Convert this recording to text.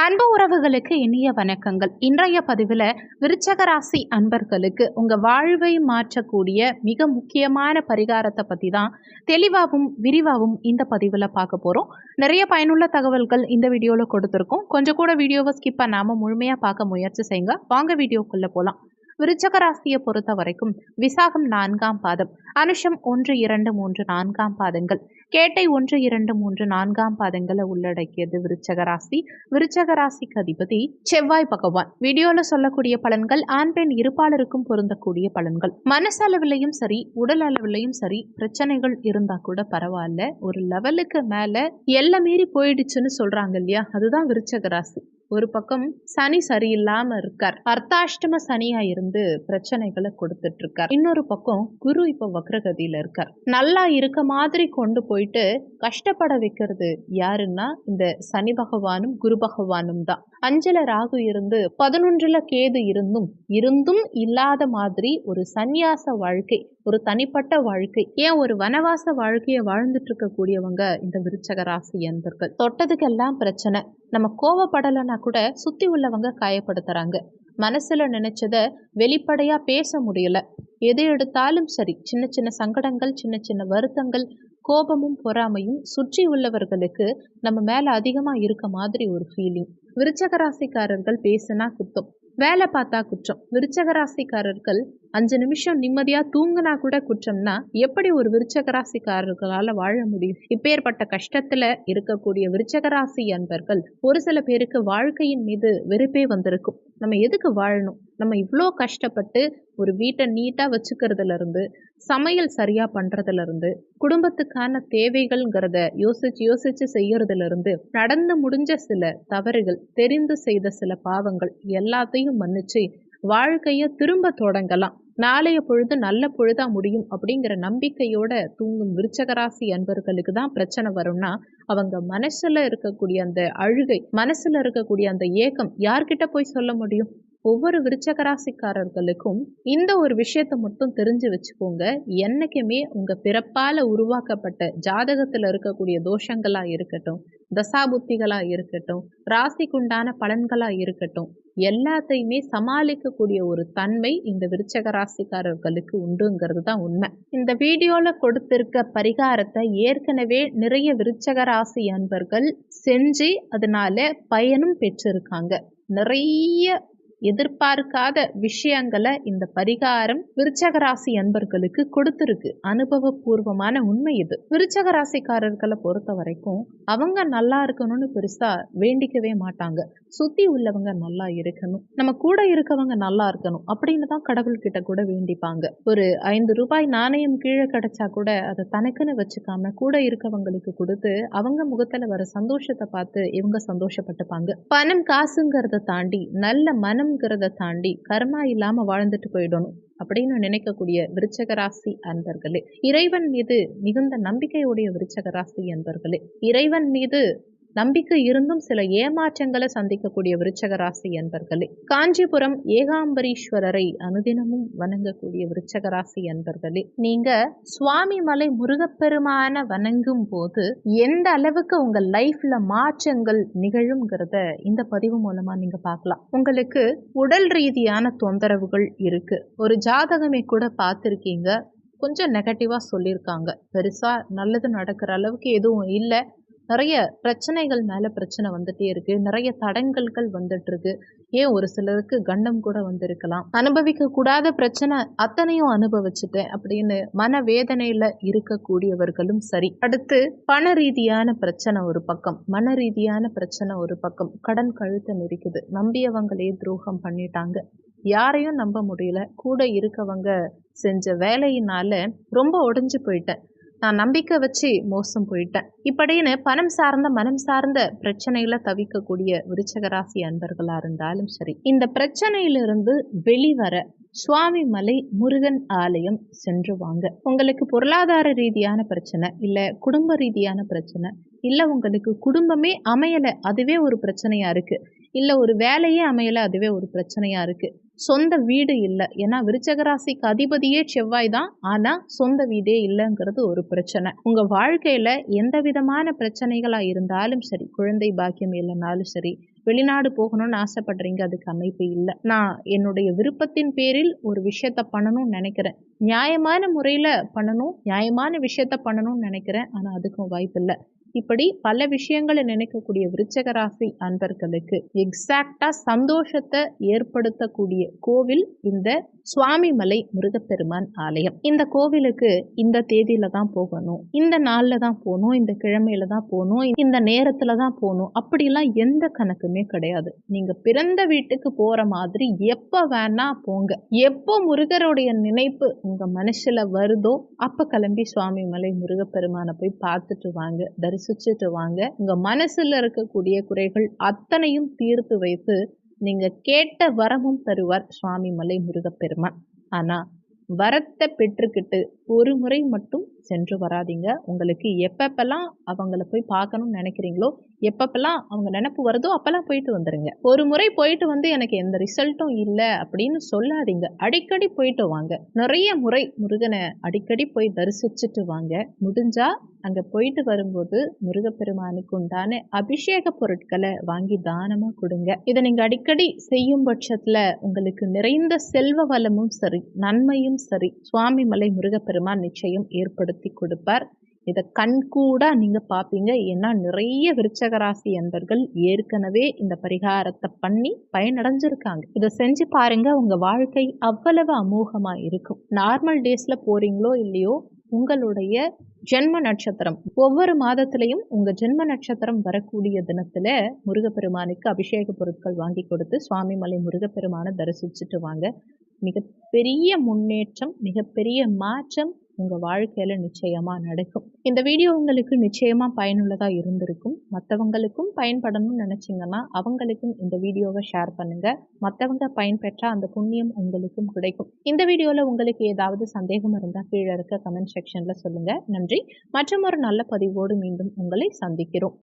அன்பு உறவுகளுக்கு இனிய வணக்கங்கள். இன்றைய பதிவில் விருச்சகராசி அன்பர்களுக்கு உங்கள் வாழ்வை மாற்றக்கூடிய மிக முக்கியமான பரிகாரத்தை பற்றி தான் தெளிவாகவும் விரிவாகவும் இந்த பதிவில் பார்க்க போகிறோம் நிறைய பயனுள்ள தகவல்கள் இந்த வீடியோவில் கொடுத்துருக்கோம். கொஞ்சம் கூட வீடியோவை ஸ்கிப் பண்ணாமல் முழுமையாக பார்க்க முயற்சி செய்யுங்க. வாங்க வீடியோக்குள்ளே போகலாம் விருச்சக ராசியை பொறுத்த வரைக்கும் விசாகம் நான்காம் பாதம் அனுஷம் ஒன்று இரண்டு மூன்று நான்காம் பாதங்கள். கேட்டை ஒன்று இரண்டு மூன்று நான்காம் பாதங்களை உள்ளடக்கியது விருச்சக ராசி. விருச்சக ராசிக்கு அதிபதி செவ்வாய் பகவான். வீடியோல சொல்லக்கூடிய பலன்கள் ஆண் பெண் இருப்பாளருக்கும் பொருந்தக்கூடிய பலன்கள். மனசளவிலையும் சரி உடல் அளவிலையும் சரி பிரச்சனைகள் இருந்தா கூட பரவாயில்ல. ஒரு லெவலுக்கு மேல எல்லை மீறி போயிடுச்சுன்னு சொல்றாங்க இல்லையா? அதுதான் விருச்சக ராசி. ஒரு பக்கம் சனி சரியில்லாம இருக்கார். அர்த்தாஷ்டம சனியா இருந்து பிரச்சனைகளை கொடுத்துட்டு இருக்கார். இன்னொரு பக்கம் குரு இப்ப வக்ரகதியில இருக்கார். நல்லா இருக்க மாதிரி கொண்டு போயிட்டு கஷ்டப்பட வைக்கிறது யாருன்னா இந்த சனி பகவானும் குரு பகவானும் தான். அஞ்சல ராகு இருந்து பதினொன்றுல கேது இருந்தும் இருந்தும் இல்லாத மாதிரி ஒரு சந்நியாச வாழ்க்கை ஒரு தனிப்பட்ட வாழ்க்கை. ஏன் ஒரு வனவாச வாழ்க்கையை வாழ்ந்துட்டு இருக்கக்கூடியவங்க இந்த விருச்சக ராசி என்பர்கள்? தொட்டதுக்கெல்லாம் பிரச்சனை. நம்ம கோவப்படலைன்னா கூட சுத்தி உள்ளவங்க காயப்படுத்துறாங்க. மனசுல நினைச்சத வெளிப்படையா பேச முடியல. எது எடுத்தாலும் சரி. சின்ன சின்ன சங்கடங்கள் சின்ன சின்ன வருத்தங்கள் கோபமும் பொறாமையும் சுற்றி உள்ளவர்களுக்கு நம்ம மேல அதிகமா இருக்க மாதிரி ஒரு ஃபீலிங் விருச்சக ராசிக்காரர்கள் பேசினா குத்தம். வேலை பார்த்தா குற்றம். விருச்சகராசிக்காரர்கள் அஞ்சு நிமிஷம் நிம்மதியா தூங்கினா கூட குற்றம்னா எப்படி ஒரு விருச்சகராசிக்காரர்களால் வாழ முடியும்? இப்பேற்பட்ட கஷ்டத்துல இருக்கக்கூடிய விருச்சக ராசி அன்பர்கள் ஒரு சில பேருக்கு வாழ்க்கையின் மீது வெறுப்பே வந்திருக்கும். நம்ம எதுக்கு வாழணும்? நம்ம இவ்வளோ கஷ்டப்பட்டு ஒரு வீட்டை நீட்டாக வச்சுக்கிறதுலேருந்து சமையல் சரியாக பண்ணுறதுலேருந்து குடும்பத்துக்கான தேவைகள்ங்கிறத யோசிச்சு யோசிச்சு செய்யறதுலேருந்து நடந்து முடிஞ்ச சில தவறுகள் தெரிந்து செய்த சில பாவங்கள் எல்லாத்தையும் மன்னிச்சு வாழ்க்கையை திரும்ப தொடங்கலாம். நாளைய பொழுது நல்ல பொழுதா முடியும் அப்படிங்கிற நம்பிக்கையோட தூங்கும் விருச்சகராசி அன்பர்களுக்கு தான் பிரச்சனை வரும்னா அவங்க மனசுல இருக்கக்கூடிய அந்த அழுகை மனசுல இருக்கக்கூடிய அந்த ஏக்கம் யார்கிட்ட போய் சொல்ல முடியும்? ஒவ்வொரு விருச்சகராசிக்காரர்களுக்கும் இந்த ஒரு விஷயத்தை மட்டும் தெரிஞ்சு வச்சுக்கோங்க. என்னைக்குமே உங்கள் பிறப்பால் உருவாக்கப்பட்ட ஜாதகத்தில் இருக்கக்கூடிய தோஷங்களாக இருக்கட்டும் தசாபுத்திகளாக இருக்கட்டும் ராசிக்குண்டான பலன்களாக இருக்கட்டும் எல்லாத்தையுமே சமாளிக்கக்கூடிய ஒரு தன்மை இந்த விருச்சக ராசிக்காரர்களுக்கு உண்டுங்கிறது தான் உண்மை. இந்த வீடியோவில் கொடுத்திருக்க பரிகாரத்தை ஏற்கனவே நிறைய விருச்சக ராசி அன்பர்கள் செஞ்சு அதனால பயனும் பெற்றிருக்காங்க. நிறைய எதிர்பார்க்காத விஷயங்களை இந்த பரிகாரம் விருச்சகராசி அன்பர்களுக்கு கொடுத்துருக்கு. அனுபவபூர்வமான உண்மை இது. விருச்சகராசிக்காரர்களை பொறுத்த வரைக்கும் அவங்க நல்லா இருக்கணும்னு பெருசா வேண்டிக்கவே மாட்டாங்க. சுத்தி உள்ளவங்க நல்லா இருக்கணும். நம்ம கூட இருக்கவங்க நல்லா இருக்கணும் அப்படின்னு தான் கடவுள்கிட்ட கூட வேண்டிப்பாங்க. ஒரு ஐந்து ரூபாய் நாணயம் கீழே கிடைச்சா கூட அதை தனக்குன்னு வச்சுக்காம கூட இருக்கவங்களுக்கு கொடுத்து அவங்க முகத்துல வர சந்தோஷத்தை பார்த்து இவங்க சந்தோஷப்பட்டுப்பாங்க. பணம் காசுங்கிறத தாண்டி நல்ல மனம் மனம்ங்கிறத தாண்டி கர்மா இல்லாம வாழ்ந்துட்டு போயிடணும் அப்படின்னு நினைக்கக்கூடிய விருச்சக ராசி அன்பர்களே. இறைவன் மீது மிகுந்த நம்பிக்கையுடைய விருச்சக ராசி அன்பர்களே. இறைவன் மீது நம்பிக்கை இருந்தும் சில ஏமாற்றங்களை சந்திக்கக்கூடிய விருச்சக ராசி என்பர்களே காஞ்சிபுரம் ஏகாம்பரீஸ்வரரை அனுதினமும் வணங்கக்கூடிய விருச்சக ராசி என்பர்களே நீங்க சுவாமி மலை முருகப்பெருமான வணங்கும் போது எந்த அளவுக்கு உங்க லைஃப்ல மாற்றங்கள் நிகழுங்கிறத இந்த பதிவு மூலமா நீங்க பார்க்கலாம். உங்களுக்கு உடல் ரீதியான தொந்தரவுகள் இருக்கு. ஒரு ஜாதகமே கூட பார்த்துருக்கீங்க. கொஞ்சம் நெகட்டிவாக சொல்லியிருக்காங்க. பெருசாக நல்லது நடக்கிற அளவுக்கு எதுவும் இல்லை. நிறைய பிரச்சனைகள் மேலே பிரச்சனை வந்துட்டே இருக்கு. நிறைய தடங்கல்கள் வந்துட்டு இருக்கு. ஏன் ஒரு சிலருக்கு கண்டம் கூட வந்திருக்கலாம். அனுபவிக்க கூடாத பிரச்சனை அத்தனையும் அனுபவிச்சுட்டேன் அப்படின்னு மன வேதனையில இருக்கக்கூடியவர்களும் சரி. அடுத்து பண ரீதியான பிரச்சனை ஒரு பக்கம். மன ரீதியான பிரச்சனை ஒரு பக்கம். கடன் கழுத்தை நெரிக்குது. நம்பியவங்களே துரோகம் பண்ணிட்டாங்க. யாரையும் நம்ப முடியல. கூட இருக்கவங்க செஞ்ச வேலையினால ரொம்ப உடைஞ்சு போயிட்டேன். நான் நம்பிக்கை வச்சு மோசம் போயிட்டேன். இப்படின்னு பணம் சார்ந்த மனம் சார்ந்த பிரச்சனையில தவிக்கக்கூடிய விருச்சகராசி அன்பர்களா இருந்தாலும் சரி இந்த பிரச்சனையிலிருந்து வெளிவர சுவாமி மலை முருகன் ஆலயம் சென்று வாங்க. உங்களுக்கு பொருளாதார ரீதியான பிரச்சனை இல்ல குடும்ப ரீதியான பிரச்சனை இல்ல உங்களுக்கு குடும்பமே அமையல அதுவே ஒரு பிரச்சனையா இருக்கு. இல்ல ஒரு வேலையே அமையல அதுவே ஒரு பிரச்சனையா இருக்கு. சொந்த வீடு இல்லை. ஏன்னா விருச்சக ராசிக்கு அதிபதியே செவ்வாய் தான். ஆனால் சொந்த வீடே இல்லைங்கிறது ஒரு பிரச்சனை. உங்கள் வாழ்க்கையில் எந்த விதமான பிரச்சனைகளாக இருந்தாலும் சரி குழந்தை பாக்கியம் இல்லைனாலும் சரி வெளிநாடு போகணும்னு ஆசைப்படுறீங்க அதுக்கு அமைப்பு இல்லை. நான் என்னுடைய விருப்பத்தின் பேரில் ஒரு விஷயத்த பண்ணணும்னு நினைக்கிறேன். நியாயமான முறையில் பண்ணணும் நியாயமான விஷயத்த பண்ணணும்னு நினைக்கிறேன். ஆனால் அதுக்கும் வாய்ப்பு இல்லை. இப்படி பல விஷயங்களை நினைக்கக்கூடிய விருச்சக ராசி அன்பர்களுக்கு எக்ஸாக்டா சந்தோஷத்தை ஏற்படுத்தக்கூடிய கோவில் இந்த சுவாமிமலை முருகப்பெருமான் ஆலயம். இந்த கோவிலுக்கு இந்த தேதியில தான் போகணும் இந்த நாள்ல தான் போகணும் இந்த கிழமையில தான் போகணும் இந்த நேரத்துல தான் போகணும். அப்படிலாம் எந்த கணக்குமே கிடையாது. நீங்க பிறந்த வீட்டுக்கு போற மாதிரி எப்ப வேணா போங்க. எப்போ முருகருடைய நினைப்பு உங்க மனசுல வருதோ அப்ப கிளம்பி சுவாமிமலை முருகப்பெருமானை போய் பார்த்துட்டு வாங்க தரிசனம் சுற்றிட்டு வாங்க உங்கள் மனசில் இருக்கக்கூடிய குறைகள் அத்தனையும் தீர்த்து வைத்து நீங்கள் கேட்ட வரமும் தருவார் சுவாமி மலை முருகப்பெருமான். ஆனால் வரத்தை பெற்றுக்கிட்டு ஒரு முறை மட்டும் சென்று வராதீங்க. உங்களுக்கு எப்பப்பெல்லாம் அவங்கள போய் பார்க்கணும்னு நினைக்கிறீங்களோ எப்பப்பெல்லாம் அவங்க நினப்பு வருதோ அப்பெல்லாம் போயிட்டு வந்துடுங்க ஒரு முறை போயிட்டு வந்து எனக்கு எந்த ரிசல்ட்டும் இல்லை அப்படின்னு சொல்லாதீங்க. அடிக்கடி போயிட்டு வாங்க. நிறைய முறை முருகனை அடிக்கடி போய் தரிசிச்சுட்டு வாங்க. முடிஞ்சா அங்கே போயிட்டு வரும்போது முருகப்பெருமானுக்கு உண்டான அபிஷேக பொருட்களை வாங்கி தானமாக கொடுங்க. இதை நீங்கள் அடிக்கடி செய்யும் பட்சத்தில் உங்களுக்கு நிறைந்த செல்வ வளமும் சரி நன்மையும் சரி. சுவாமி மலை பெருமான் நிச்சயம் ஏற்படுத்தி கொடுப்பார். இதை கண்கூடா நீங்க பார்ப்பீங்க ஏன்னா நிறைய விருச்சகராசி அன்பர்கள் ஏற்கனவே இந்த பரிகாரத்தை பண்ணி பயனடைஞ்சிருக்காங்க. இதை செஞ்சு பாருங்க உங்க வாழ்க்கை அவ்வளவு அமோகமா இருக்கும். நார்மல் டேஸ்ல போறீங்களோ இல்லையோ உங்களுடைய ஜென்ம நட்சத்திரம். ஒவ்வொரு மாதத்திலையும் உங்க ஜென்ம நட்சத்திரம் வரக்கூடிய தினத்துல முருகப்பெருமானுக்கு அபிஷேக பொருட்கள் வாங்கி கொடுத்து சுவாமிமலை முருகப்பெருமானை தரிசிச்சுட்டு வாங்க. மிகப்பெரிய முன்னேற்றம் மிகப்பெரிய மாற்றம் உங்கள் வாழ்க்கையில் நிச்சயமாக நடக்கும். இந்த வீடியோ உங்களுக்கு நிச்சயமாக பயனுள்ளதாக இருந்திருக்கும். மற்றவங்களுக்கும் பயன்படணும்னு நினச்சிங்கன்னா அவங்களுக்கும் இந்த வீடியோவை ஷேர் பண்ணுங்கள் மற்றவங்க பயன்பெற்றால் அந்த புண்ணியம் உங்களுக்கும் கிடைக்கும். இந்த வீடியோவில் உங்களுக்கு ஏதாவது சந்தேகம் இருந்தால் கீழே இருக்க கமெண்ட் செக்ஷனில் சொல்லுங்கள் நன்றி. மற்றும் ஒரு நல்ல பதிவோடு மீண்டும் உங்களை சந்திக்கிறோம்.